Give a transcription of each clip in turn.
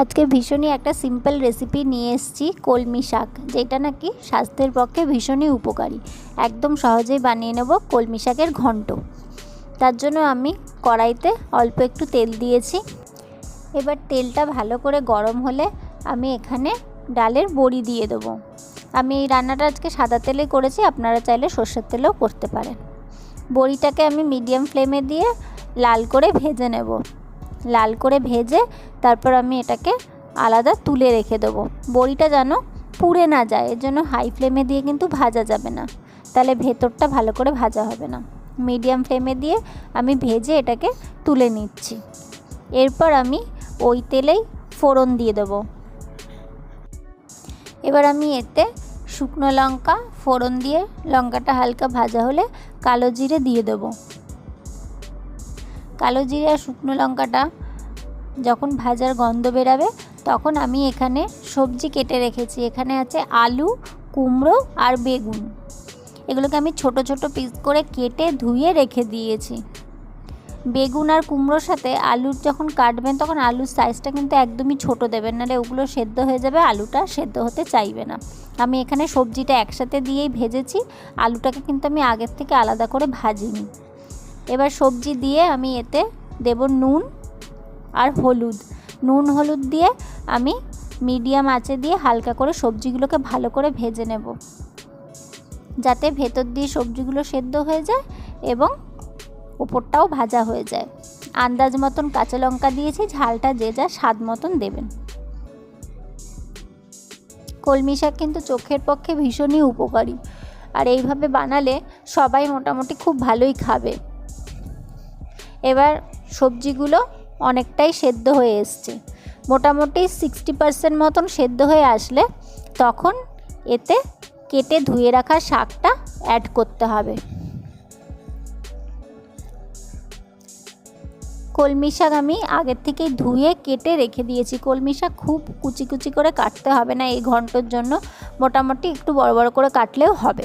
আজকে ভীষণই একটা সিম্পল রেসিপি নিয়ে এসেছি, কলমি শাক, যেটা নাকি স্বাস্থ্যের পক্ষে ভীষণই উপকারী। একদম সহজেই বানিয়ে নেব কলমি শাকের ঘন্ট। তার জন্য আমি কড়াইতে অল্প একটু তেল দিয়েছি। এবার তেলটা ভালো করে গরম হলে আমি এখানে ডালের বড়ি দিয়ে দেবো। আমি এই রান্নাটা আজকে সাদা তেলে করেছি, আপনারা চাইলে সর্ষের তেলেও করতে পারেন। বড়িটাকে আমি মিডিয়াম ফ্লেমে দিয়ে লাল করে ভেজে নেব। লাল করে ভেজে তারপর আমি এটাকে আলাদা তুলে রেখে দেবো। বড়িটা যেন পুড়ে না যায়, এর জন্য হাই ফ্লেমে দিয়ে কিন্তু ভাজা যাবে না। তাহলে ভেতরটা ভালো করে ভাজা হবে না। মিডিয়াম ফ্লেমে দিয়ে আমি ভেজে এটাকে তুলে নিচ্ছি। এরপর আমি ওই তেলেই ফোড়ন দিয়ে দেবো। এবার আমি এতে শুকনো লঙ্কা, ফোড়ন দিয়ে লঙ্কাটা হালকা ভাজা হলে কালো জিরে দিয়ে দেবো। কালো জিরে আর শুকনো লঙ্কাটা যখন ভাজার গন্ধ বেরাবে, তখন আমি এখানে সবজি কেটে রেখেছি। এখানে আছে আলু, কুমড়ো আর বেগুন। এগুলোকে আমি ছোট ছোট পিস করে কেটে ধুয়ে রেখে দিয়েছি। বেগুন আর কুমড়োর সাথে আলুর যখন কাটবেন, তখন আলুর সাইজটা কিন্তু একদমই ছোট দেবেন নাহলে ওগুলো সেদ্ধ হয়ে যাবে, আলুটা সেদ্ধ হতে চাইবে না। আমি এখানে সবজিটা একসাথে দিয়েই ভেজেছি। আলুটাকে কিন্তু আমি আগের থেকে আলাদা করে ভাজিনি। এবার সবজি দিয়ে আমি এতে দেব নুন আর হলুদ। নুন, হলুদ দিয়ে আমি মিডিয়াম আঁচে দিয়ে হালকা করে সবজিগুলোকে ভালো করে ভেজে নেব। যাতে ভেতর দিয়ে সবজিগুলো সেদ্ধ হয়ে যায় এবং ওপরটাও ভাজা হয়ে যায়। আন্দাজ মতন কাঁচা লঙ্কা দিয়েছি, ঝালটা যে যা স্বাদ মতন দেবেন। কলমি শাক কিন্তু চোখের পক্ষে ভীষণই উপকারী। আর এইভাবে বানালে সবাই মোটামুটি খুব ভালোই খাবে। এবার সবজিগুলো অনেকটাই সেদ্ধ হয়ে এসছে। মোটামুটি সিক্সটি পার্সেন্ট মতন সেদ্ধ হয়ে আসলে তখন এতে কেটে ধুয়ে রাখা শাকটা অ্যাড করতে হবে। কলমি শাক আমি আগের থেকেই ধুয়ে কেটে রেখে দিয়েছি। কলমি শাক খুব কুচি কুচি করে কাটতে হবে না এই ঘন্টর জন্য। মোটামুটি একটু বড় বড় করে কাটলেও হবে।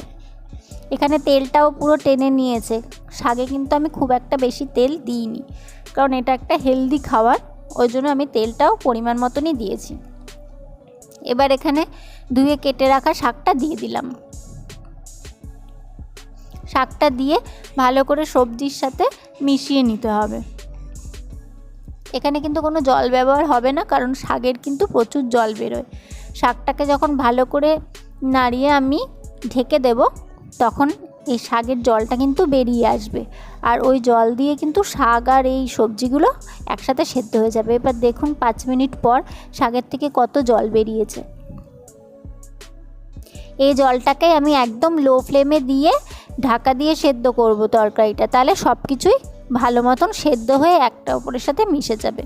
এখানে তেলটাও পুরো টেনে নিয়েছে। শাকে কিন্তু আমি খুব একটা বেশি তেল দিইনি, কারণ এটা একটা হেলদি খাবার, ওই জন্য আমি তেলটাও পরিমাণ মতনই দিয়েছি। এবার এখানে ধুয়ে কেটে রাখা শাকটা দিয়ে দিলাম। শাকটা দিয়ে ভালো করে সবজির সাথে মিশিয়ে নিতে হবে। এখানে কিন্তু কোনো জল ব্যবহার হবে না, কারণ শাকের কিন্তু প্রচুর জল বেরোয়। শাকটাকে যখন ভালো করে নাড়িয়ে আমি ঢেকে দেব তখন এই শাকের জলটা কিন্তু বেরিয়ে আসবে। আর ওই জল দিয়ে কিন্তু শাক আর এই সবজিগুলো একসাথে সেদ্ধ হয়ে যাবে। এবার দেখুন পাঁচ মিনিট পর শাকের থেকে কত জল বেরিয়েছে। এই জলটাকে আমি একদম লো ফ্লেমে দিয়ে ঢাকা দিয়ে সেদ্ধ করব তরকারিটা। তাহলে সব কিছুই ভালো মতন সেদ্ধ হয়ে একটা অপরের সাথে মিশে যাবে।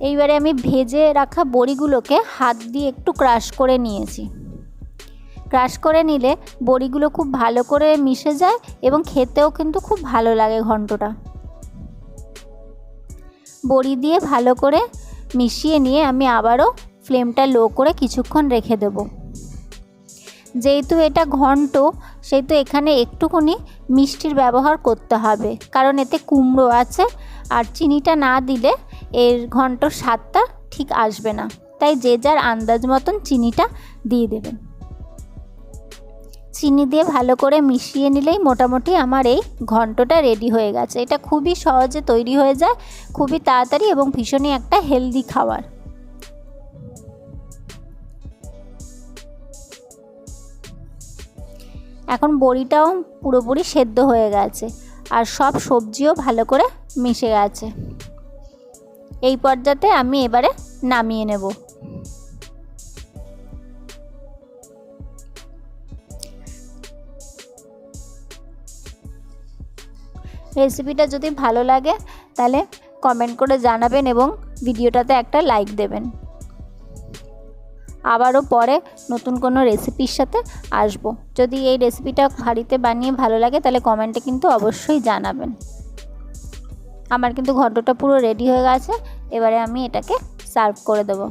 এইবারে আমি ভেজে রাখা বড়িগুলোকে হাত দিয়ে একটু ক্রাশ করে নিয়েছি। ক্রাশ করে নিলে বড়িগুলো খুব ভালো করে মিশে যায় এবং খেতেও কিন্তু খুব ভালো লাগে ঘন্টটা। বড়ি দিয়ে ভালো করে মিশিয়ে নিয়ে আমি আবারও ফ্লেমটা লো করে কিছুক্ষণ রেখে দেবো। যেহেতু এটা ঘন্ট, সেহেতু এখানে একটুখানি মিষ্টির ব্যবহার করতে হবে। কারণ এতে কুমড়ো আছে আর চিনিটা না দিলে এর ঘন্টর স্বাদটা ঠিক আসবে না। তাই যে যার আন্দাজ মতন চিনিটা দিয়ে দেবেন। চিনি দিয়ে ভালো করে মিশিয়ে নিলেই মোটামুটি আমার এই ঘন্টটা রেডি হয়ে গেছে। এটা খুবই সহজে তৈরি হয়ে যায়, খুবই তাড়াতাড়ি এবং ভীষণই একটা হেলদি খাবার। এখন বড়িটাও পুরোপুরি সেদ্ধ হয়ে গেছে আর সব সবজিও ভালো করে মিশে গেছে। এই পর্যাতে আমি এবারে নামিয়ে নেব। রেসিপিটা যদি ভালো লাগে, তাহলে কমেন্ট করে জানাবেন এবং ভিডিওটাতে একটা লাইক দেবেন। আবারও পরে নতুন কোনো রেসিপির সাথে আসব। যদি এই রেসিপিটা বাড়িতে বানিয়ে ভালো লাগে, তাহলে কমেন্টে কিন্তু অবশ্যই জানাবেন। আমার কিন্তু ঘন্টটা পুরো রেডি হয়ে গেছে, এবারে আমি এটাকে সার্ভ করে দেবো।